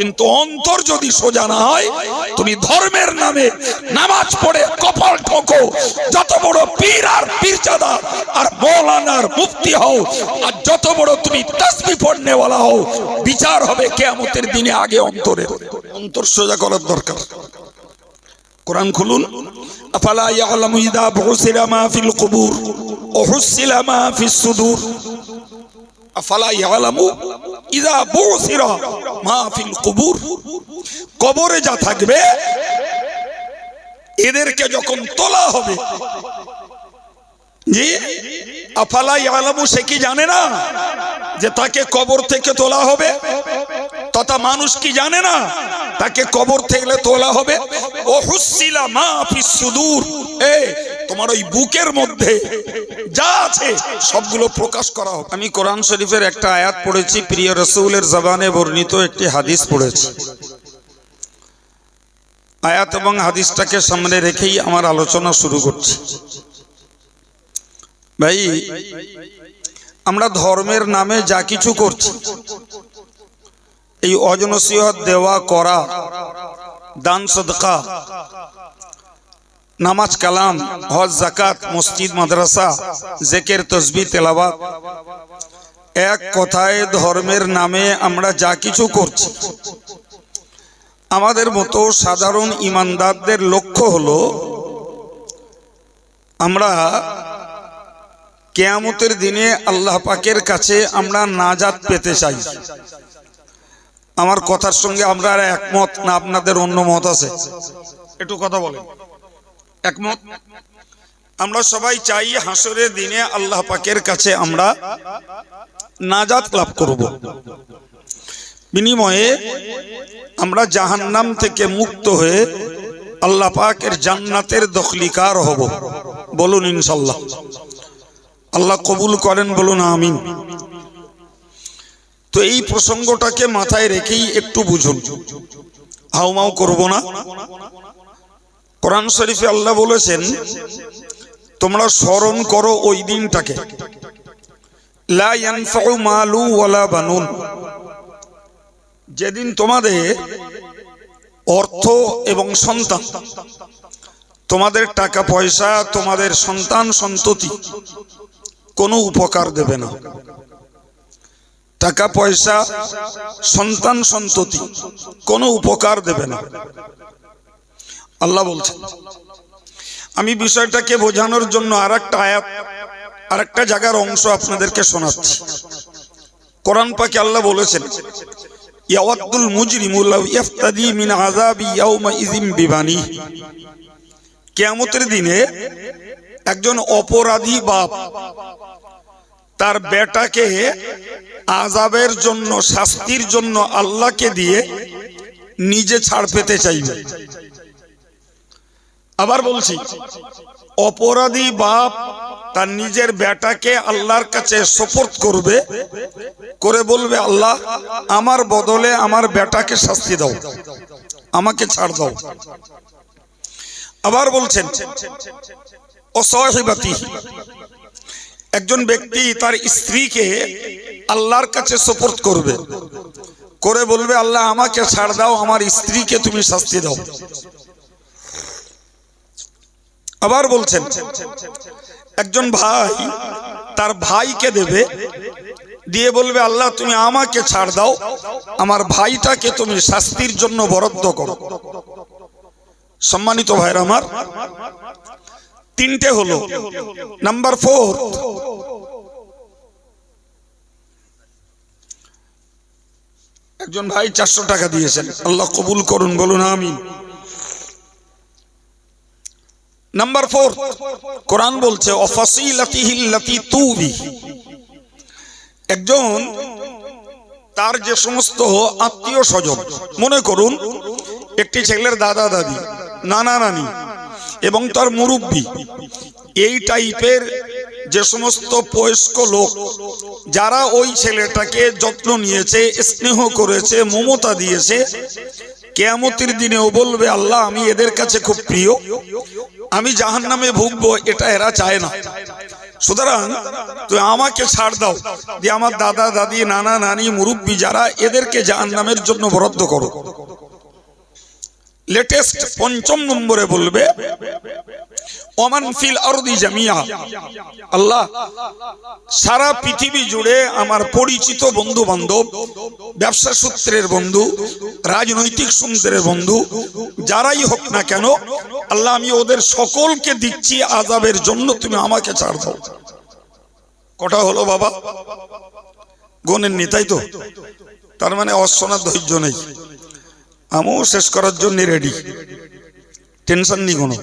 কিন্তু অন্তর যদি সোজা না হয়, তুমি ধর্মের নামে নামাজ পড়ে কপাল ঠোকো। যত বড় পীর আর পীরজাদা আর মৌলানার মুফতি হও, আর যত বড় তুমি তসবি পড়নেওয়ালা হও, বিচার হবে কেয়ামতের দিনে আগে অন্তরে। অন্তর সোজা করার দরকার। কোরআন খুলুন। আফালা ইয়ালামু ইদা বুসিরা মা ফিল কুবুর, ও হুসিলা মা ফিস সুদূর। আফালা ইয়ালামু? বুসিরা মা ফিল কুবুর। কবরে যা থাকবে, এদেরকে যখন তোলা হবে। জি? আফালা ইয়ালামু, সে কি জানে না যে তাকে কবর থেকে তোলা হবে? তথা মানুষ কি জানে না তাকে কবর থেকে তোলা হবে? ও হুসিলা মা ফিস সুদূর। এ তোমার ওই বুকের মধ্যে যা আছে সবগুলো প্রকাশ করা হোক আমি কোরআন শরীফের একটা আয়াত পড়েছি, প্রিয় রসুলের জবানে বর্ণিত একটি হাদিস পড়েছি। আয়াত এবং হাদিসটাকে সামনে রেখেই আমার আলোচনা শুরু করছি। ভাই, আমরা ধর্মের নামে যা কিছু করছি, এই অজনসিহত দেওয়া করা, দান সদকা নামাজ, কালাম, হজ জাকাত মসজিদ, মাদ্রাসা, জেকের তসবি তেলাবাদ এক কথায় ধর্মের নামে আমরা যা কিছু করছি। আমাদের মতো সাধারণ ইমানদারদের লক্ষ্য হলো, আমরা কেয়ামতের দিনে আল্লাহ পাকের কাছে আমরা নাজাত পেতে চাই। আমার কথার সঙ্গে আমরা একমত না, আপনাদের অন্য মত আছে? একটু কথা বলেন। একমত? আমরা সবাই চাই হাসরের দিনে আল্লাহ পাকের কাছে আমরা নাজাত লাভ করব। বিনিময়ে আমরা জাহান্নাম থেকে মুক্ত হয়ে আল্লাহ পাকের জান্নাতের দখলিকার হব। বলুন ইনশাল্লাহ। আল্লাহ কবুল করেন, বলুন আমিন। তো এই প্রসঙ্গটাকে মাথায় রেখেই একটু বুঝুন। হাউমাউ করব না? কোরআন শরীফে আল্লাহ বলেছেন, তোমরা স্মরণ করো ওই দিনটাকে। বানুন। যেদিন তোমাদের অর্থ এবং সন্তান, তোমাদের টাকা পয়সা, তোমাদের সন্তান সন্ততি কোনো উপকার দেবে না। টাকা পয়সা, সন্তান সন্ততি কোনো উপকার দেবে না। আল্লাহ বলছেন, আমি বিষয়টাকে বোঝানোর জন্য আর একটা আয়াত আর একটা জায়গার অংশ আপনাদেরকে শোনাচ্ছি। কোরআন পাকে আল্লাহ বলেছেন, ইয়াওয়াদ্দুল মুজরিমু লাউ ইফতাদি মিন আযাবি ইয়াউমা ইযিম বিবানি। কিয়ামতের দিনে একজন অপরাধী বাপ তার বেটাকে আজাবের জন্য, শাস্তির জন্য আল্লাহকে দিয়ে নিজে ছাড় পেতে চাইবে। আবার বলছি, অপরাধী বাপ তার নিজের বেটাকে আল্লাহর কাছে সোপর্দ করবে, করে বলবে, আল্লাহ, আমার বদলে আমার বেটাকে শাস্তি দাও, আমাকে ছাড় দাও। আবার বলছেন, অসহিবাতি। একজন ব্যক্তি তার স্ত্রীকে আল্লাহর কাছে সোপর্দ করবে, করে বলবে, আল্লাহ, আমাকে ছাড় দাও, আমার স্ত্রীকে তুমি শাস্তি দাও। আবার বলছেন, একজন ভাই তার ভাইকে দেবে, দিয়ে বলবে, আল্লাহ, তুমি আমাকে ছাড় দাও, আমার ভাইটাকে তুমি শাস্তির জন্য বরাদ্দ করো। সম্মানিত ভাইর আমার, তিনটে হলো। নাম্বার ফোর, একজন ভাই চারশো টাকা দিয়েছেন। আল্লাহ কবুল করুন, বলুন, আমিন। নাম্বার ফোর কোরআন বলছে একজন তার যে সমস্ত আত্মীয় স্বজন মনে করুন, একটি ছেলের দাদা দাদি নানা নানি এবং তার মুরব্বী, এই টাইপের যে সমস্ত বয়স্ক লোক, যারা ওই ছেলেটাকে যত্ন নিয়েছে, স্নেহ করেছে, মমতা দিয়েছে কেয়ামতির দিনেও বলবে, আল্লাহ, আমি এদের কাছে খুব প্রিয়। আমি জাহান নামে ভুগবো, এটা এরা চায় না। সুতরাং তুই আমাকে ছাড় দাও যে আমার দাদা, দাদি, নানা, নানি, মুরব্বী, যারা এদেরকে জাহান নামের জন্য বরাদ্দ করো। লেটেস্ট পঞ্চম নম্বরে বলবে, ওমান ফিল আরদি জামিয়া। আল্লাহ, সারা পৃথিবী জুড়ে আমার পরিচিত বন্ধু বান্ধব ব্যবসা সূত্রের বন্ধু, রাজনৈতিক সূত্রের বন্ধু, যারাই হোক না কেন, আল্লাহ, আমি ওদের সকলকে দিচ্ছি আজাবের জন্য, তুমি আমাকে ছাড় দাও। কটা হলো বাবা? গনের তাই তো? তার মানে অশ্বনার ধৈর্য নেই। আমিও শেষ করার জন্য রেডি টেনশন নেই কোনো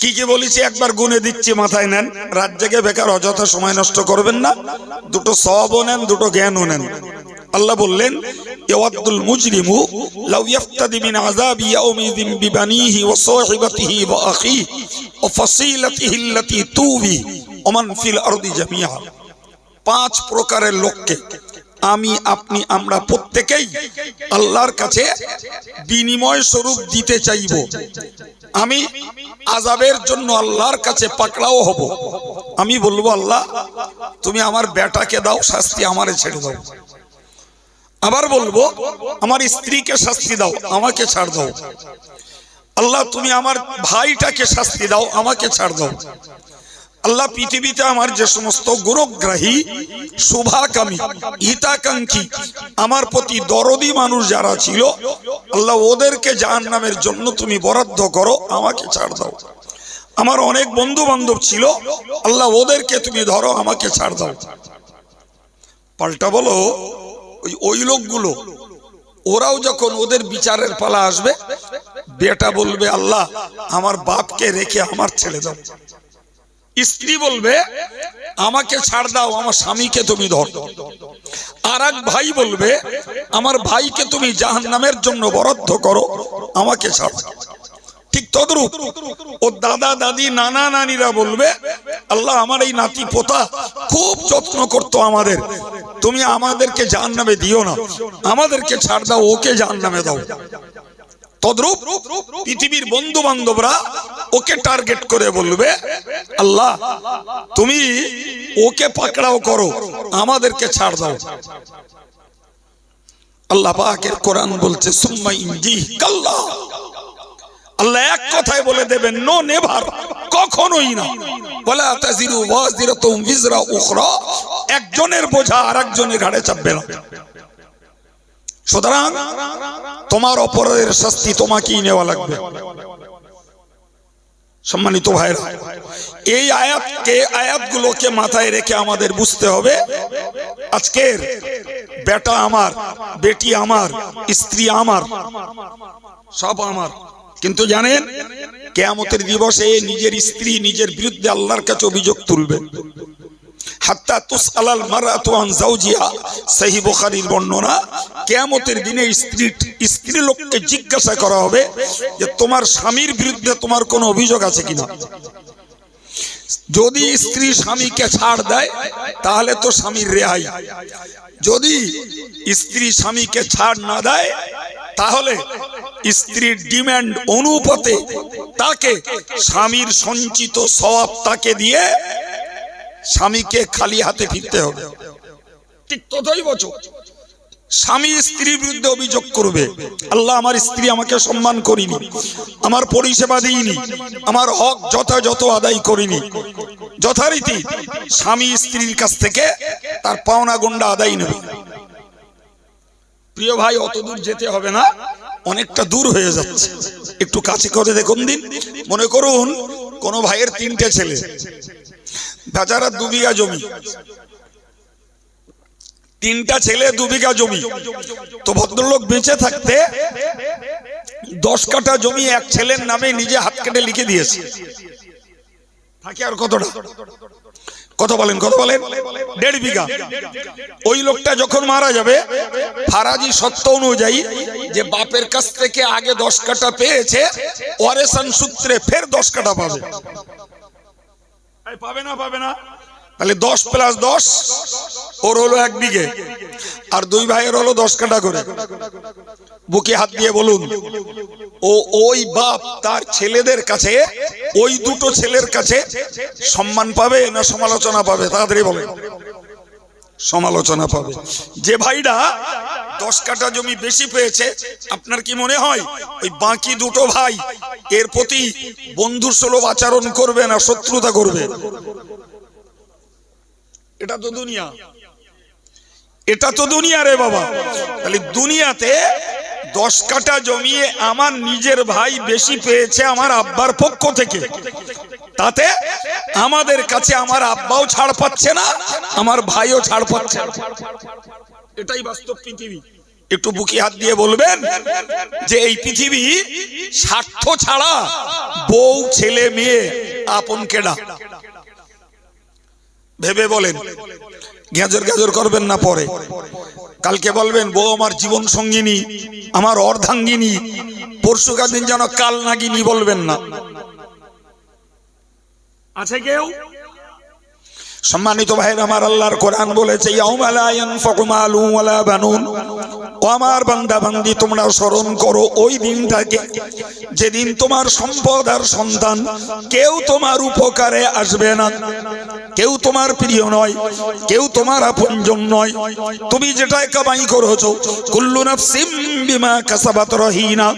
কি কি বলেছি একবার গুনে দিচ্ছি মাথায় নেন। রাত জেগে বেকার অযথা সময় নষ্ট করবেন না। দুটো সবও নেন, দুটো জ্ঞানও নেন। আল্লাহ বললেন, ইয়াওয়াদ্দুল মুজরিমু লাউ ইয়াফতাদি মিন আযাবি ইয়াউমিযিন বিবানিহি ওয়া সাহিবাতিহি ওয়া আখিহি ওয়া ফাসিলাতিহি আল্লাতী তুবি ওয়া মান ফিল আরদি জামিআ। পাঁচ প্রকারের লোককে আমি, আপনি, আমরা প্রত্যেকেই আল্লাহর কাছে বিনিময় স্বরূপ দিতে চাইব। আমি আজাবের জন্য আল্লাহর কাছে পাকড়াও হব। আমি বলব, আল্লাহ, তুমি আমার বেটাকে দাও, শাস্তি আমারে ছেড়ে দাও। আবার বলব, আমার স্ত্রীকে শাস্তি দাও, আমাকে ছাড় দাও। আল্লাহ, তুমি আমার ভাইটাকে শাস্তি দাও, আমাকে ছাড় দাও। আল্লাহ পৃথিবীতে আমার যে সমস্ত গুরুগ্রাহী, শুভাকামী, হিতাকাঙ্ক্ষী, আমার প্রতি দরদি মানুষ যারা ছিল, আল্লাহ ওদেরকে জাহান নামের জন্য তুমি বরাদ্দ করো, আমাকে ছাড় দাও। আমার অনেক বন্ধু বান্ধব ছিল, আল্লাহ ওদেরকে তুমি ধরো, আমাকে ছাড় দাও। পাল্টা বলো, ওই ওই লোকগুলো, ওরাও যখন ওদের বিচারের পালা আসবে, বেটা বলবে, আল্লাহ, আমার বাপকে রেখে আমার ছেড়ে দাও স্ত্রী বলবে, আমাকে ছাড় দাও, আমার স্বামীকে তুমি ধর। আর এক ভাই বলবে, আমার ভাইকে তুমি জাহান নামের জন্য বরাদ্দ করো, আমাকে ছাড়। ঠিক তদ্রুপ ও দাদা, দাদি, নানা, নানিরা বলবে, আল্লাহ আমার এই নাতি পোতা খুব যত্ন করতো আমাদের। তুমি আমাদেরকে জাহান নামে দিও না। আমাদেরকে ছাড় দাও, ওকে জাহান নামে দাও। তদ্রুপ পৃথিবীর বন্ধু বান্ধবরা ওকে টার্গেট করে বলবে, আল্লাহ, তুমি ওকে পাকড়াও করো, আমাদেরকে ছাড় দাও। আল্লাহ পাকের কোরআন বলছে, সুম্মা কাল্লা আল্লাহ এক কথায় বলে দেবেন, নো, নেভার, কখনোই না। বলা তাজিরু ওয়াজিরাতুম বিজরা উখরা। একজনের বোঝা আরেকজনের ঘাড়ে চাপবে না। সুতরাং তোমার অপরাধের শাস্তি তোমাকেই নেওয়া লাগবে। সম্মানিত ভাইরা, এই আয়াতকে, আয়াতগুলোকে মাথায় রেখে আমাদের বুঝতে হবে, আজকের বেটা আমার, বেটি আমার, স্ত্রী আমার, সব আমার। কিন্তু জানেন, কেয়ামতের দিবসে নিজের স্ত্রী নিজের বিরুদ্ধে আল্লাহর কাছে অভিযোগ তুলবে। হাত্তা তুসআলাল মারাতু আন যাওজিহা। সহিহ বুখারীর বর্ণনা, কিয়ামতের দিনে স্ত্রী স্ত্রী লোককে জিজ্ঞাসা করা হবে যে তোমার স্বামীর বিরুদ্ধে তোমার কোনো অভিযোগ আছে কিনা? যদি স্ত্রী স্বামীকে ছাড় দেয়, তাহলে তো স্বামীর রেহাই। যদি স্ত্রী স্বামীকে ছাড় না দেয়, তাহলে স্ত্রীর ডিমান্ড অনুপাতে তাকে স্বামীর সঞ্চিত সওয়াব তাকে দিয়ে স্বামীকে খালি হাতে ফিরতে হবে। ঠিক ততই বছর স্বামী স্ত্রীর বিরুদ্ধে অভিযোগ করবে, আল্লাহ আমার স্ত্রী আমাকে সম্মান করিনি, আমার পরিষেবা দিইনি, আমার হক যথাযথ আদায় করিনি। যথারীতি স্বামী স্ত্রীর কাছ থেকে তার পাওনা গন্ডা আদায় নেবে। প্রিয় ভাই অত দূর যেতে হবে না, অনেকটা দূর হয়ে যাচ্ছে। একটু কাছে করে দেখুন দিন। মনে করুন, কোন ভাইয়ের তিনটে ছেলে বেচারা দু বিঘা জমি। তিনটা ছেলে, দু বিঘা জমি। তো ভদ্রলোক বেঁচে থাকতে দশ কাঠা জমি এক ছেলের নামে নিজে হাত কেটে লিখে দিয়েছে। থাকে আর কতটা? কত বলেন কত বলেন? দেড় বিঘা। ওই লোকটা যখন মারা যাবে, ফারাজি সত্য অনুযায়ী যে বাপের কাছ থেকে আগে দশ কাঠা পেয়েছে ওয়ারেসান সূত্রে ফের দশ কাঠা পাবে। তাহলে দশ প্লাস দশ, ওর হলো আর দুই ভাইয়ের হলো দশ কাটা করে। বুকে হাত দিয়ে বলুন, ও ওই বাপ তার ছেলেদের কাছে, ওই দুটো ছেলের কাছে সম্মান পাবে না সমালোচনা পাবে? তাড়াতাড়ি বলেন। সমালোচনা পাবে। যে ভাইরা দশ কাটা জমি বেশি পেয়েছে, আপনার কি মনে হয়? ওই বাকি দুটো ভাই এর প্রতি বন্ধু সুলভ আচরণ করবে না শত্রুতা করবে? এটা তো দুনিয়া। এটা তো দুনিয়া রে বাবা। তাহলে দুনিয়াতে দশ কাটা জমিয়ে আমার নিজের ভাই বেশি পেয়েছে আমার আব্বার পক্ষ থেকে। তাতে আমাদের কাছে আমার আব্বাও ছাড় পাচ্ছে না, আমার ভাইও ছাড় পাচ্ছে এটাই বাস্তব পৃথিবী। একটু বুকি হাত দিয়ে বলবেন যে এই পৃথিবী স্বার্থ ছাড়া বউ, ছেলে, মেয়ে, আপন কেডা? ভেবে বলেন। গেজর গেজর করবেন না পরে। কালকে বলবেন, বউ আমার জীবন সঙ্গিনী, আমার অর্ধাঙ্গিনী পরশু দিন যেন কাল নাগিনী বলবেন না। আছে কেউ? সম্মানিত ভাইয়ের, আমার আল্লাহর কোরআন বলেছে ও আমার বান্দা, বান্দি, তোমরা স্মরণ করো, ওই দিনটাকে যেদিন তোমার সম্পদ আর সন্তান কেউ তোমার উপকারে আসবে না। কেউ তোমার প্রিয় নয়, কেউ তোমার আপনজন নয়। তুমি যেটাই কামাই করেছ, কুল্লু নাফসিম বিমা কাসাবাত রহিনা।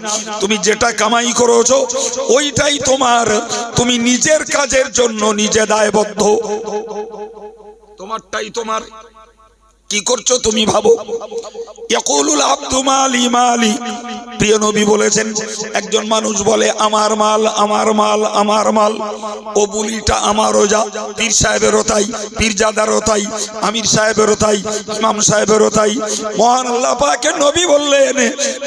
তুমি যেটা কামাই করেছ, ওইটাই তোমার। তুমি নিজের কাজের জন্য নিজে দায়বদ্ধ। তোমারটাই তোমার। কি করছ তুমি ভাবো? একজন মানুষ বলে, আমার মাল আমার মাল আমার মাল। ও বুলিটা আমারও যা, পীর সাহেবেরও তাই পীরজাদারও তাই, আমির সাহেবেরও তাই, ইমাম সাহেবেরও তাই। মহান আল্লাহ পাকের নবী বললেন,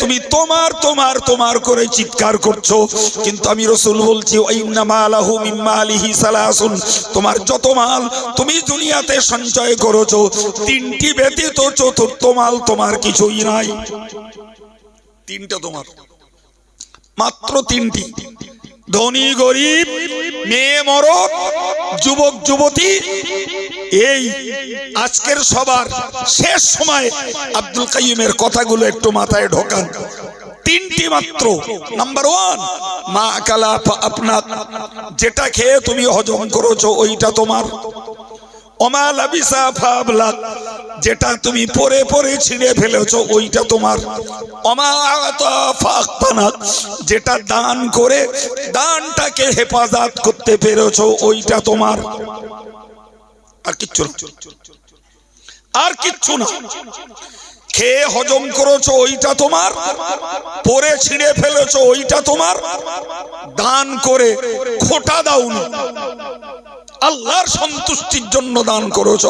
তুমি তোমার তোমার তোমার করে চিৎকার করছ। কিন্তু আমি রসুল বলছি তোমার যত মাল তুমি দুনিয়াতে সঞ্চয় করেছ, তিনটি ব্যতীত চতুর্থ মাল তোমার কিছুই নাই। তিনটা তোমার। মাত্র তিনটি। ধনী, গরিব, মেয়ে মরদ যুবক, যুবতী, এই আজকের সবার শেষ সময় আব্দুল কাইমের কথাগুলো একটু মাথায় ঢোকান। তিনটি মাত্র। নাম্বার ওয়ান মা কালা আপনার। যেটা খেয়ে তুমি হজম করেছ, ওইটা তোমার। অমালাবিসা ফাবলাক যেটা তুমি পরে পরে ছিঁড়ে ফেলেছো, ওইটা তোমার। অমাতানাক যেটা দান করে দানটাকে হেফাজত করতে পেরেছ, ওইটা তোমার। আর কিচ্ছু না। আর কিচ্ছু না। খেয়ে হজম করেছ, ওইটা তোমার। পরে ছিঁড়ে ফেলেছো, ওইটা তোমার। দান করে খোটা দাও না। আল্লাহর সন্তুষ্টির জন্য দান করেছ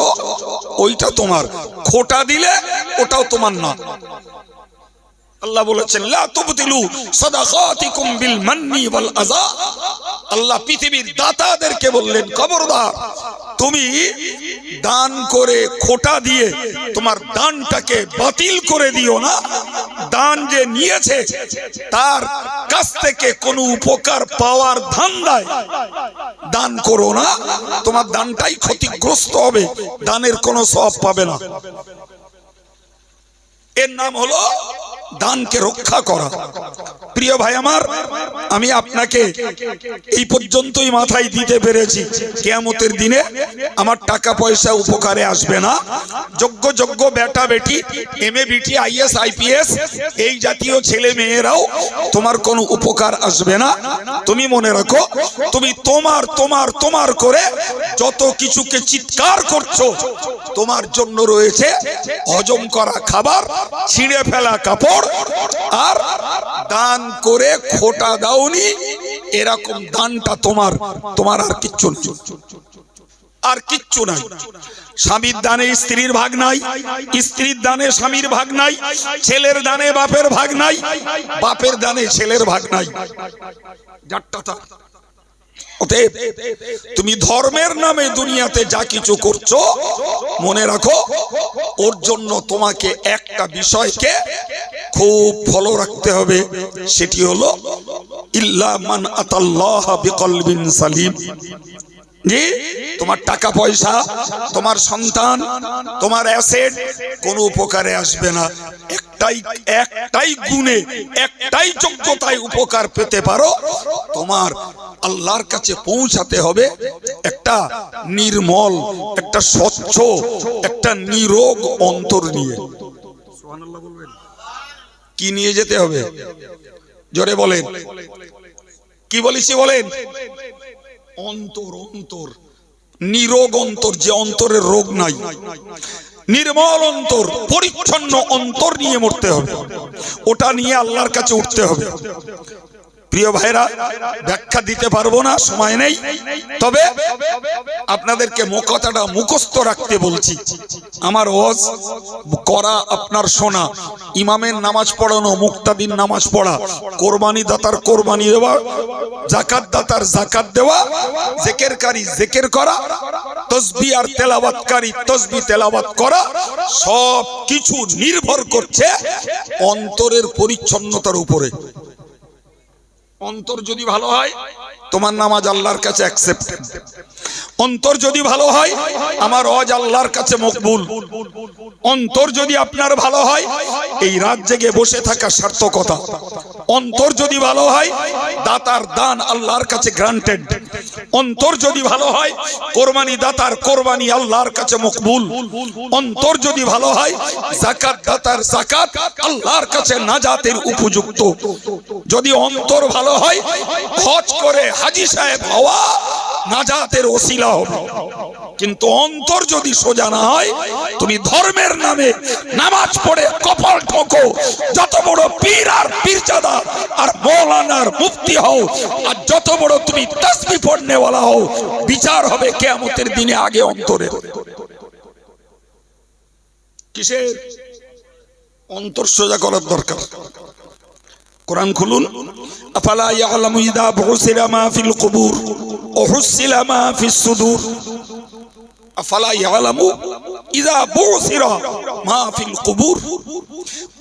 ওইটা তোমার। খোটা দিলে ওটাও তোমার না। আল্লাহ বলেছেন, লা তুবতিলু সাদাকাতিকুম বিল ওয়াল আযা। আল্লাহ পৃথিবীর দাতাদেরকে বললেন, খবরদার, তুমি দান করে খোটা দিয়ে তোমার দানটাকে বাতিল করে দিও না। দান যে নিয়েছে, তার কাছ থেকে কোনো উপকার পাওয়ার ধান্দায় দান করো না। তোমার দানটাই ক্ষতিগ্রস্ত হবে, দানের কোনো সব পাবে না। এর নাম হলো দানকে রক্ষা করা। প্রিয় ভাই আমার, আমি আপনাকে এই পর্যন্তই মাথায় দিতে পেরেছি। কেয়ামতের দিনে আমার টাকা পয়সা উপকারে আসবে না। যোগ্য যোগ্য বেটা বেটি এম এ বিটি আইএস আইপিএস এই জাতীয় ছেলে মেয়েরাও তোমার কোনো উপকার আসবে না। তুমি মনে রাখো, তুমি তোমার তোমার তোমার করে যত কিছুকে চিৎকার করছ, তোমার জন্য রয়েছে হজম করা খাবার ছিঁড়ে ফেলা কাপড় আর দান করে খোটা দাওনি। এরকম দানটা তোমার তোমার আর কিচ্ছু আর কিচ্ছু নাই। স্বামীর দানে স্ত্রীর ভাগ নাই, স্ত্রীর দানে স্বামীর ভাগ নাই, ছেলের দানে বাপের ভাগ নাই, বাপের দানে ছেলের ভাগ নাই। যারটা। অতএব তুমি ধর্মের নামে দুনিয়াতে যা কিছু করছ, মনে রাখো, ওর জন্য তোমাকে একটা বিষয়কে খুব ফলো রাখতে হবে, সেটি হলো, ইল্লা মান আতাল্লাহ বিকলবিন সালিম। তোমার টাকা পয়সা, তোমার সন্তান, তোমার অ্যাসেট কোনো উপকারে আসবে না। একটাই একটাই গুণে, একটাই যোগ্যতায় উপকার পেতে পারো, তোমার আল্লাহর কাছে পৌঁছাতে হবে একটা নির্মল, একটা স্বচ্ছ, একটা নিরোগ অন্তর নিয়ে। কি নিয়ে যেতে হবে? জোরে বলেন। কি বলিছি বলেন? অন্তর অন্তর। নিরোগ অন্তর যে অন্তরের রোগ নাই। নির্মল অন্তর, পরিচ্ছন্ন অন্তর নিয়ে মরতে হবে। ওটা নিয়ে আল্লাহর কাছে উঠতে হবে। প্রিয় ভাইরা, ব্যাখ্যা দিতে পারব না, সময় নেই। তবে আপনাদেরকে কথাটা মুখস্থ রাখতে বলছি। আমার ওয়াজ করা আপনার শোনা। ইমামের নামাজ পড়ানো মুক্তাদিন নামাজ পড়া কোরবানি দাতার কোরবানি দেওয়া জাকাত দাতার জাকাত দেওয়া, জেকেরকারী জেকের করা, তসবি আর তেলাবাতকারী তসবি তেলাবাত করা সব কিছু নির্ভর করছে অন্তরের পরিচ্ছন্নতার উপরে। অন্তর যদি ভালো হয় তোমার নামাজ আল্লাহর কাছে অ্যাকসেপ্টেড অন্তর যদি ভালো হয়, আমার অজ আল্লাহর কাছে মকবুল। অন্তর যদি আপনার ভালো হয়, এই রাত জেগে বসে থাকা সার্থকতা। অন্তর যদি ভালো হয়, দাতার দান আল্লাহর কাছে গ্রান্টেড অন্তর যদি ভালো হয়, কোরবানি দাতার কোরবানি আল্লাহর কাছে মকবুল। অন্তর যদি ভালো হয় জাকাত দাতার জাকাত আল্লাহর কাছে নাজাতের উপযুক্ত। যদি অন্তর ভালো হয় হজ করে হাজি সাহেব হওয়া নাজাতের ওসিলা হবে কিন্তু অন্তর যদি সোজা না হয়, তুমি ধর্মের নামে নামাজ পড়ে কপাল ঠোকো। যত বড় পীর আর পীরজাদা আর মৌলানার মুফতি হও, আর যত বড় তুমি তসবি পড়নেওয়ালা হও, বিচার হবে কেয়ামতের দিনে আগে অন্তরে। কিসের? অন্তর সোজা করার দরকার। কোরআন খুলুন। আফালা ইয়ালামু ইদা বুসিলা মা ফিল কুবুর ও হুসিলা মা ফিস সুদুর। আফালা ইয়ালামু ইদা বুসিরা মা ফিল কুবুর।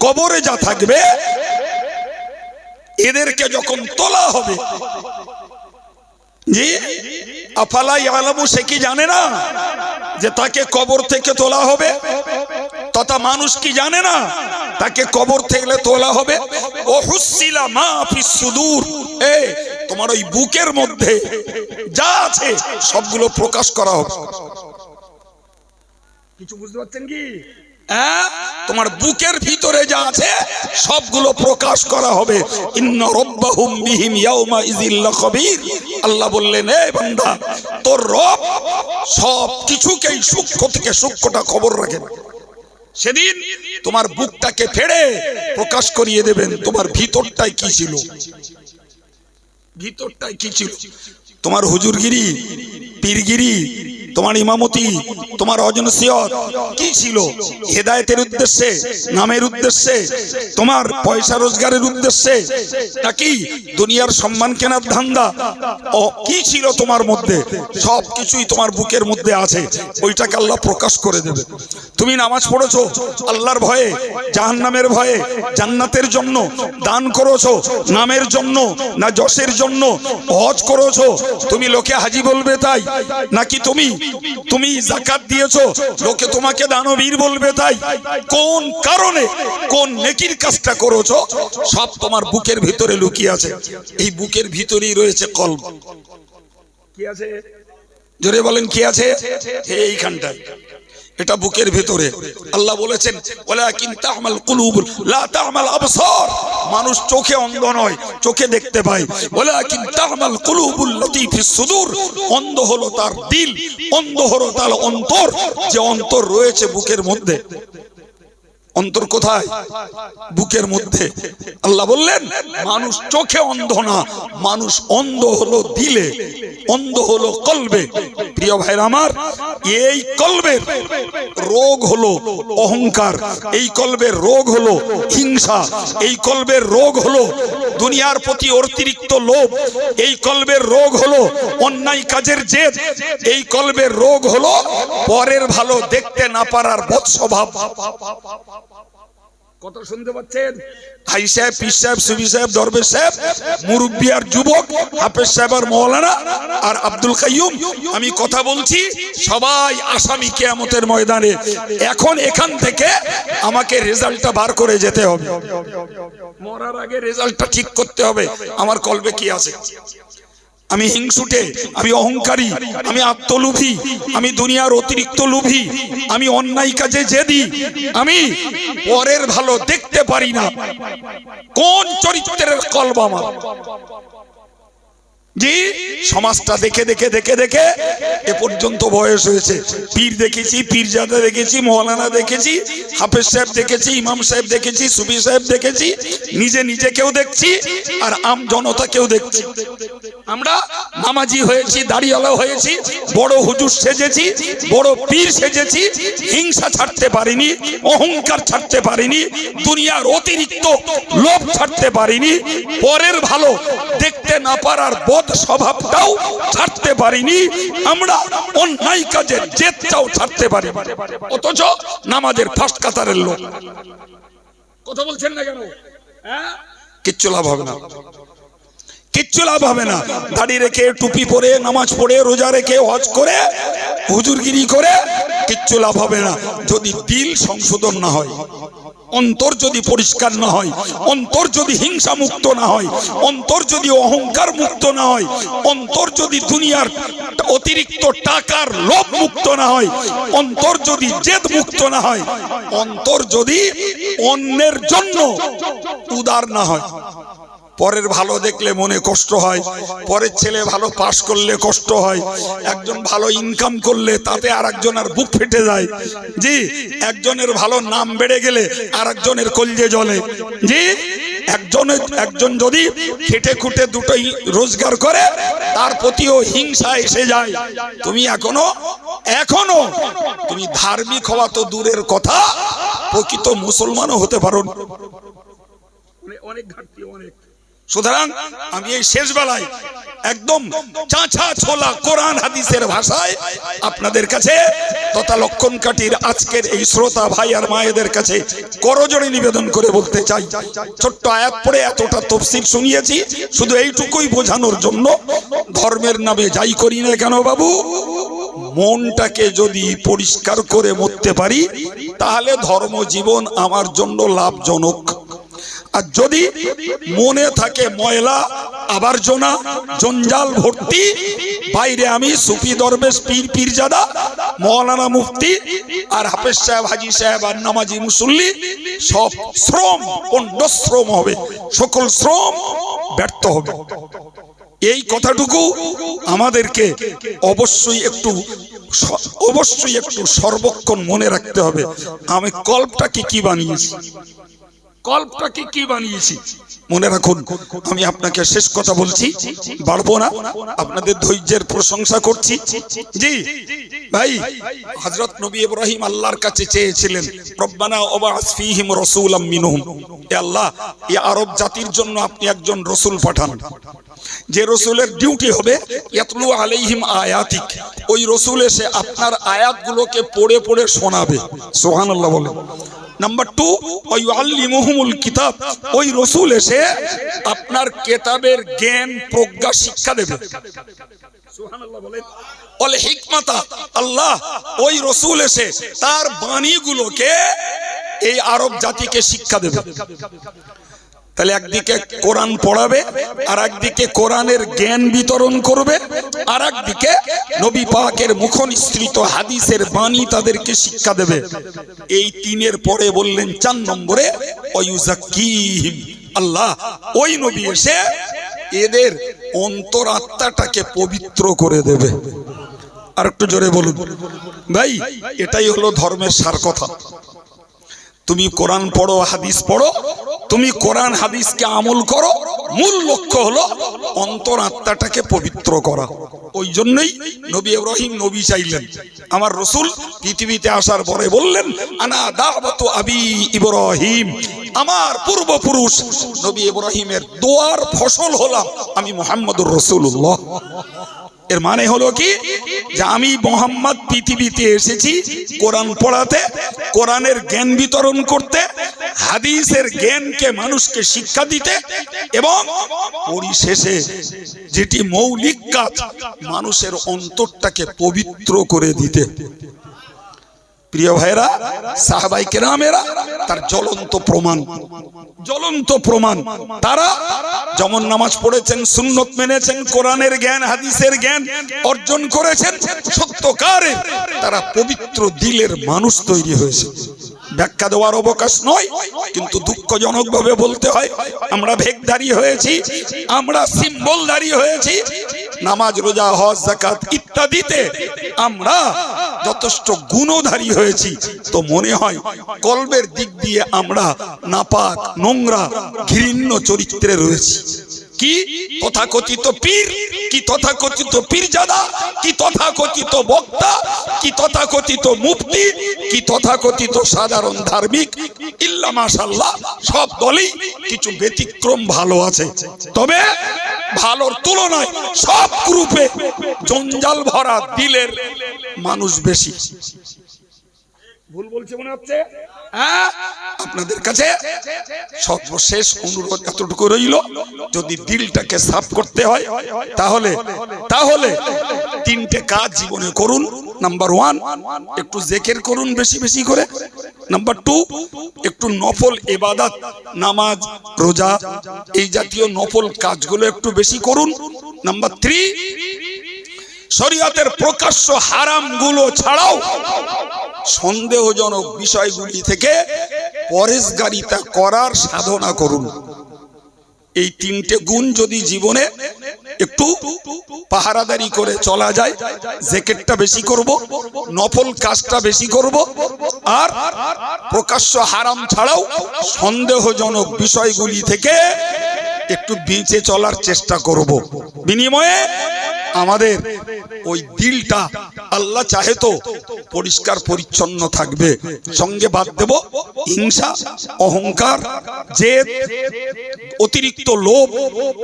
কবরে যা থাকবে, এদেরকে যখন তোলা হবে জি? আফালা ইয়ালামু, সে কি জানে না যে তাকে কবর থেকে তোলা হবে? তথা মানুষ কি জানে না তাকে কবর থেকে তোলা হবে? ও হুসিলা মা সুদূর। এ, তোমার ওই বুকের মধ্যে যা আছে সবগুলো প্রকাশ করা হবে। কিছু বুঝতে পারছেন কি? হ্যাঁ তোমার বুকের ভিতরে যা আছে, সবগুলো প্রকাশ করা হবে। আল্লাহ বললেন, এ বান্দা, তোর রব সব কিছুকেই সূক্ষ্ম থেকে সূক্ষ্মটা খবর রাখেন। সেদিন তোমার বুকটাকে ফেড়ে প্রকাশ করিয়ে দেবেন, তোমার ভিতরটাই কি ছিল? ভিতরটাই কি ছিল? তোমার হুজুরগিরি, পীরগিরি তোমার ইমামতি, তোমার অজনসিয়ত কি ছিল? হেদায়েতের উদ্দেশ্যে, নামের উদ্দেশ্যে, তোমার পয়সা রোজগারের উদ্দেশ্যে, নাকি দুনিয়ার সম্মান কেনার ধান্দা? ও, কি ছিল তোমার মধ্যে? সব কিছুই তোমার বুকের মধ্যে আছে, ওইটাকে আল্লাহ প্রকাশ করে দেবে। তুমি নামাজ পড়েছো, আল্লাহর ভয়ে, জাহান্নামের ভয়ে, জান্নাতের জন্য দান করেছ, নামের জন্য না যশের জন্য হজ করেছ, তুমি লোকে হাজি বলবে তাই? নাকি তুমি তুমি জাকাত দিয়েছ লোকে তোমাকে দানবীর বলবে তাই। কোন কারণে কোন নেকির কাজটা করেছ সব তোমার বুকের ভিতরে লুকিয়ে আছে। এই বুকের ভিতরেই রয়েছে কলব। কি আছে? জোরে বলেন কি আছে? এইখানটায়। এটা বুকের ভিতরে। আল্লাহ বলেছেন মানুষ চোখে অন্ধ নয়, চোখে দেখতে পায়। অন্ধ হলো তার দিল, অন্ধ হলো তার অন্তর। যে অন্তর রয়েছে বুকের মধ্যে। অন্তর কোথায়? বুকের মধ্যে। আল্লাহ বললেন, মানুষ চোখে অন্ধ না, মানুষ অন্ধ হলো দিলে, অন্ধ হলো কলবে। প্রিয় ভাইরা আমার, এই কলবের রোগ হলো অহংকার, এই কলবের রোগ হলো হিংসা, এই কলবের রোগ হলো দুনিয়ার প্রতি অতিরিক্ত লোভ, এই কলবের রোগ হলো অন্যায় কাজের জেদ, এই কলবের রোগ হলো পরের ভালো দেখতে না পারার বৎস্বভাব কত শুনতে পাচ্ছেন? ভাই সাহেব পীর সাহেব সুবি সাহেব দরবেশ সাহেব মুরব্বী আর যুবক হাফেজ সাহেব আর মৌলানা আর আব্দুল কাইয়ুম আমি কথা বলছি সবাই আসামি কেয়ামতের ময়দানে। এখন এখান থেকে আমাকে রেজাল্টটা বার করে যেতে হবে। মরার আগে রেজাল্টটা ঠিক করতে হবে। আমার কলবে কি আছে? আমি হিংসুটে, আমি অহংকারী, আমি আত্মলোভী, আমি দুনিয়ার অতিরিক্ত লোভী, আমি অন্যায় কাজে জেদি, আমি পরের ভালো দেখতে পারি না। কোন চরিত্রের কলব আমার? জি? সমাজটা দেখে দেখে দেখে দেখে এ পর্যন্ত বয়স হয়েছে। পীর দেখেছি, পীরজাদা দেখেছি, মৌলানা দেখেছি, হাফেজ সাহেব দেখেছি, ইমাম সাহেব দেখেছি সুবি সাহেব দেখেছি, নিজে নিজেকেও দেখছি আর আম জনতাকেও দেখছি। আমরা নামাজি হয়েছি, দাড়িওয়ালা হয়েছি, বড় হুজুর সেজেছি, বড় পীর সেজেছি, হিংসা ছাড়তে পারিনি, অহংকার ছাড়তে পারিনি, দুনিয়ার অতিরিক্ত লোভ ছাড়তে পারিনি, পরের ভালো দেখতে না পারার বোধ স্বভাবটাও ছাড়তে পারিনি। আমরা অন্যায় কাজে জেদটাও ছাড়তে পারি অথচ নামাজের ফার্স্ট কাতারের লোক। কথা বলছেন না কেন? হ্যাঁ? কিচ্ছু লাভ হবে না। কিচ্ছু লাভ হবে না। দাড়ি রেখে, টুপি পরে, নামাজ পড়ে, রোজা রেখে, হজ করে, হুজুরগিরি করে, কিচ্ছু লাভ হবে না। যদি দিল সংশোধন না হয়, অন্তর যদি পরিষ্কার না হয়, অন্তর যদি হিংসা মুক্ত না হয়, অন্তর যদি অহংকার মুক্ত না হয়, অন্তর যদি দুনিয়ার অতিরিক্ত টাকার লোভ মুক্ত না হয়, অন্তর যদি জেদ মুক্ত না হয়, অন্তর যদি অন্যের জন্য উদার না হয়। পরের ভালো দেখলে মনে কষ্ট হয়, পরের ছেলে ভালো পাশ করলে কষ্ট হয়, একজন ভালো ইনকাম করলে তাতে আর একজনের বুক ফেটে যায়। জি, একজনের ভালো নাম বেড়ে গেলে আর একজনের কলজে জলে জি একজনের একজন যদি খেটে খুটে দুটোই রোজগার করে, তার প্রতিও হিংসা এসে যায়। তুমি এখনও এখনও, তুমি ধার্মিক হওয়া তো দূরের কথা, প্রকৃত মুসলমানও হতে পারো। না। অনেক- অনেক ঘাটতি, অনেক। সুতরাং আমি এই শেষ বেলায় একদম চাঁচা ছোলা কোরআন হাদিসের ভাষায় আপনাদের কাছে তথা লক্ষণ কাটির আজকের এই শ্রোতা ভাই আর মায়েদের কাছে করজোড়ে নিবেদন করে বলতে চাই। ছোট্ট আয়াত পড়ে এতটা তফসিল শুনিয়েছি, শুধু এইটুকুই বোঝানোর জন্য ধর্মের নামে যাই করি না কেন বাবু? মনটাকে যদি পরিষ্কার করে মরতে পারি, তাহলে ধর্মজীবন আমার জন্য লাভজনক। আর যদি মনে থাকে ময়লা, আবর্জনা, জঞ্জাল ভর্তি, বাইরে আমি সুফি দরবেশ, পীর, পীরজাদা, মৌলানা মুফতি আর হাফেজ সাহেব, হাজি সাহেব আর নামাজি মুসল্লি, সব শ্রম শ্রম হবে, সকল শ্রম ব্যর্থ হবে। এই কথাটুকু আমাদেরকে অবশ্যই একটু অবশ্যই একটু সর্বক্ষণ মনে রাখতে হবে। আমি কল্পটাকে কি বানিয়েছি? কল্পটাকে কি বানিয়েছি? মনে রাখুন, আমি আপনাকে শেষ কথা বলছি। বাড়বো না। আপনাদের ধৈর্যের প্রশংসা করছি। জি, ভাই, হযরত নবী ইব্রাহিম আল্লাহর কাছে চেয়েছিলেন, রব্বানা ওবাস ফীহিম রাসূলাম মিনহুম। হে আল্লাহ, এই আরব জাতির জন্য আপনি একজন রসুল পাঠান। যে রসুলের ডিউটি হবে, ইয়াতলু আলাইহিম আয়াতিক। ওই রসুল এসে আপনার আয়াতগুলোকে পড়ে পড়ে শোনাবে। সুবহানাল্লাহ বলে। নাম্বার টু ওই কিতাব। ওই রসুল এসে আপনার কেতাবের জ্ঞান, প্রজ্ঞা, শিক্ষা দেবে। আল্লাহ, ওই রসুল এসে তার বাণীগুলোকে এই আরব জাতিকে শিক্ষা দেবে। তাহলে একদিকে কোরআন পড়াবে, আর একদিকে কোরআনের জ্ঞান বিতরণ করবে, আর একদিকে নবী পাকের মুখ নিঃসৃত হাদিসের বাণী তাদেরকে শিক্ষা দেবে। এই তিনের পরে বললেন চার নম্বরে আল্লাহ, ওই নবী এসে এদের অন্তরাত্মাটাকে পবিত্র করে দেবে। আর একটু জোরে বলুন। ভাই, এটাই হলো ধর্মের সার কথা। তুমি কোরআন পড়ো, হাদিস পড়ো তুমি কোরআন হাদিসকে আমল করো, মূল লক্ষ্য হলো অন্তর আত্মাটাকে পবিত্র করা। ওই জন্যই নবী ইব্রাহিম নবী চাইলেন। আমার রসুল পৃথিবীতে আসার পরে বললেন, আনা দাওয়াতু আবি ইব্রাহিম। আমার পূর্বপুরুষ নবী ইব্রাহিমের দোয়ার ফসল হলাম আমি মোহাম্মদুর রসুল্লাহ এর মানে হলো কি? যে আমি মোহাম্মদ পৃথিবীতে এসেছি, কোরআন পড়াতে, কোরআনের জ্ঞান বিতরণ করতে, হাদিসের জ্ঞানকে মানুষকে শিক্ষা দিতে এবং পরিশেষে যেটি মৌলিক কাজ, মানুষের অন্তরটাকে পবিত্র করে দিতে। প্রিয় ভাইরা সাহাবাই কেরামেরা, তার জ্বলন্ত প্রমাণ। জ্বলন্ত প্রমাণ। তারা যেমন নামাজ পড়েছেন, সুন্নত মেনেছেন, কোরআনের জ্ঞান, হাদিসের জ্ঞান অর্জন করেছেন সত্যকারের তারা পবিত্র দিলের মানুষ তৈরি হয়েছে। ব্যাখ্যা দেওয়ার অবকাশ নয়, কিন্তু দুঃখজনক ভাবে বলতে হয়, আমরা ভেগধারী হয়েছি, আমরা সিম্বলধারী হয়েছি নামাজ, রোজা, হজ জাকাত ইত্যাদিতে আমরা যথেষ্ট গুণধারী হয়েছি। তো মনে হয় কলবের দিক দিয়ে আমরা নাপাক, নোংরা, ঘৃণ্য চরিত্রে রয়েছি। কি? তথাকথিত পীর? কি তথাকথিত পীরজাদা? কি তথাকথিত বক্তা? কি তথাকথিত কি তথাকথিত সাধারণ ধার্মিক? সব দলেই কিছু ব্যতিক্রম ভালো আছে। তবে ভালোর তুলনায় সব গ্রুপে জঞ্জাল ভরা দিলের মানুষ বেশি ভুল বলছে মনে হচ্ছে? আপনাদের কাছে সর্বশেষ অনুরোধ এতটুকু রইল, যদি দিলটাকে সাফ করতে হয়, তাহলে তাহলে তিনটে কাজ জীবনে করুন। নাম্বার ওয়ান একটু জেকের করুন বেশি বেশি করে। নাম্বার টু একটু নফল এবাদাত নামাজ, রোজা, এই জাতীয় নফল কাজগুলো একটু বেশি করুন। নাম্বার থ্রি শরীয়তের প্রকাশ্য হারামগুলো ছাড়াও সন্দেহজনক বিষয়গুলি থেকে পরেশগারিতা করার সাধনা করুন। এই তিনটে গুণ যদি জীবনে একটু পাহারাদারি করে চলা যায়, জ্যাকেটটা বেশি করব, নফল কাজটা বেশি করব, আর প্রকাশ্য হারাম ছাড়াও সন্দেহজনক বিষয়গুলি থেকে একটু বেঁচে চলার চেষ্টা করব। বিনিময়ে আমাদের ওই দিলটা আল্লাহ চাহে তো পরিষ্কার পরিচ্ছন্ন থাকবে। সঙ্গে বাদ দেব হিংসা, অহংকার যে অতিরিক্ত লোভ,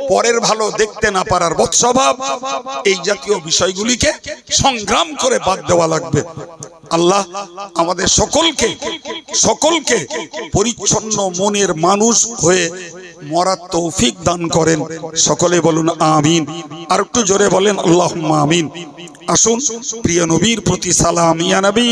পরের ভালো দেখতে না পারার বৎস্বভাব, এই জাতীয় বিষয়গুলিকে সংগ্রাম করে বাদ দেওয়া লাগবে। আল্লাহ আমাদের সকলকে সকলকে পরিচ্ছন্ন মনের মানুষ হয়ে মরার তৌফিক দান করেন। সকলে বলুন আমিন। আর একটু জোরে আল্লাহ আসুন প্রিয় নবীর প্রতি সালাম ইয়া নবী।